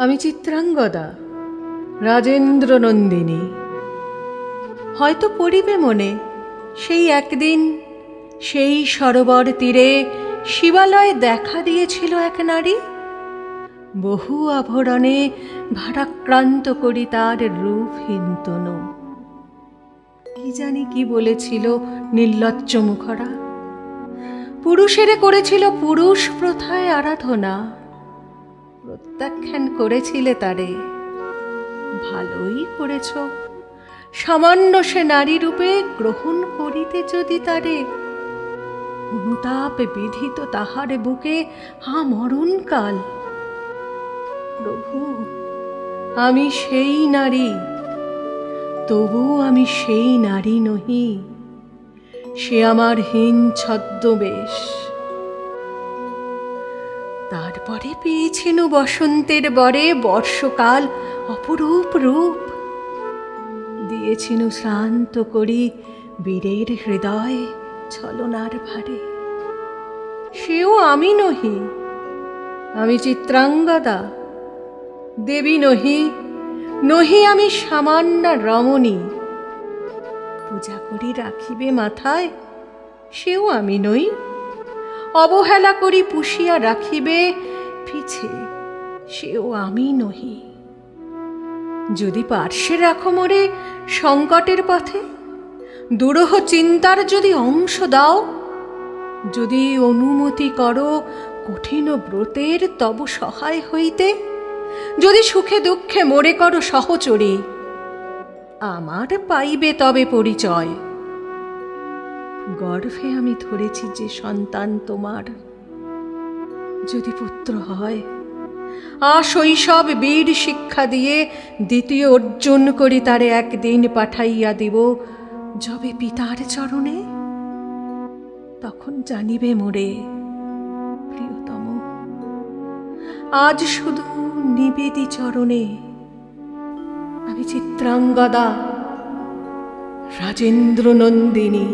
আমি চিত্রাঙ্গদা রাজেন্দ্র নন্দিনী হয়তো পড়িবে মনে, সেই একদিন সেই সরোবর তীরে শিবালয়ে দেখা দিয়েছিল এক নারী। বহু আভরণে ভারাক্রান্ত করি তার রূপহীন তনু কি জানি কি বলেছিল নির্লজ্জ মুখরা। পুরুষেরে করেছিল পুরুষ প্রথায় আরাধনা। প্রত্যাখ্যান করেছিলে তারে। ভালোই করেছ। সামান্য সে নারী রূপে গ্রহণ করিতে যদি তারে অনুতাপ বিধিত তাহার বুকে হা মরণকাল। প্রভু, আমি সেই নারী, তবু আমি সেই নারী নহি। সে আমার হীন ছদ্মবেশ। তারপরে পেয়েছেন বসন্তের বরে বর্ষকাল অপরূপ রূপ। দিয়েছিনু শ্রান্ত করি বীরের হৃদয় ছলনার ভারে। সেও আমি নহি, আমি চিত্রাঙ্গদা, দেবী নহি নহি আমি সামান্য রমণী। পূজা করি রাখিবে মাথায়, সেও আমি নই। অবহেলা করি পুষিয়া রাখিবে, পিছে সেও আমি নহি। যদি পার্শ্বে রাখো মোরে সংকটের পথে, দুরহ চিন্তার যদি অংশ দাও, যদি অনুমতি করো কঠিন ব্রতের তব সহায় হইতে, যদি সুখে দুঃখে মোরে করো সহচরী, আমার পাইবে তবে পরিচয়। গর্ভে আমি ধরেছি যে সন্তান তোমার। যদি পুত্র হয় আ শৈশব বীর শিক্ষা দিয়ে দ্বিতীয় অর্জন করি তারে একদিন পাঠাইয়া দিব। যবে পিতার চরণে, তখন জানিবে মোরে, প্রিয়তম, আজ শুধু নিবেদি চরণে। আমি চিত্রাঙ্গদা রাজেন্দ্র নন্দিনী